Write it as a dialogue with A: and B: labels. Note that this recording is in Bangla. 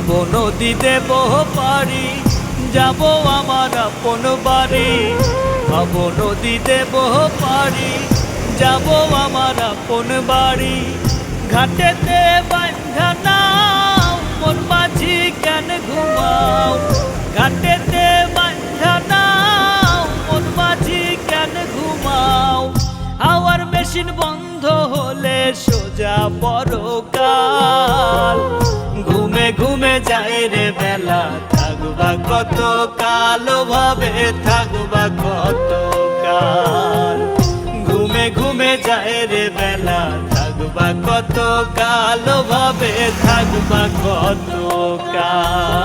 A: নদীতে বহ পারি যাব আমার আপন বাড়ি। ভাব নদীতে বহ পারি যাব আমার আপন বাড়ি। ঘাটেতে বান্ধা নাও মন মাঝি কেন ঘুমাও? ঘাটেতে বান্ধা নাও মন মাঝি কেন ঘুমাও? হাওয়ার মেশিন বন্ধ হলে সোজা পরকাল। যায় রে বেলা, থাকবা কত কালো, ভাবে থাকবা কত কাল। ঘুমে ঘুমে যায় রে বেলা, থাকবা কত কালো, ভাবে থাকবা কত কাল।